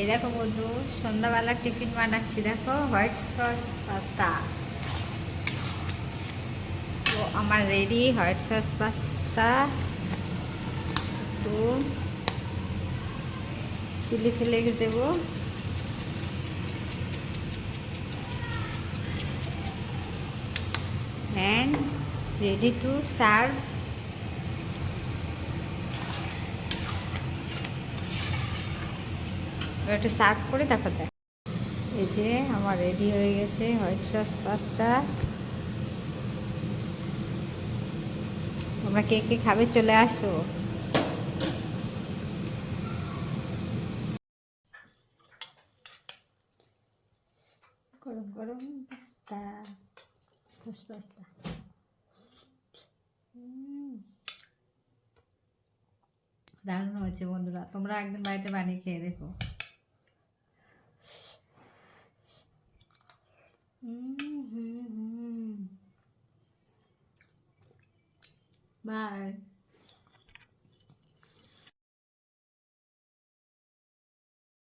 এই দেখো বন্ধু, সন্ধ্যাবেলার টিফিন বানাচ্ছি, দেখো, হোয়াইট সস, পাস্তা। তো আমার রেডি, হোয়াইট সস, পাস্তা, একটু চিলি ফ্লেক্স দেবো। Ready to serve. এবার একটু সার্ভ করে তারপর দেখ। এই যে আমার রেডি হয়ে গেছে হোয়াইট সস পাস্তা। তোমরা কে কে খাবে চলে আসো। গরম গরম পাস্তা পাস্তা। দারুণ হয়েছে বন্ধুরা, তোমরা একদিন বাড়িতে বানিয়ে খেয়ে দেখো। Mm-hmm. Bye.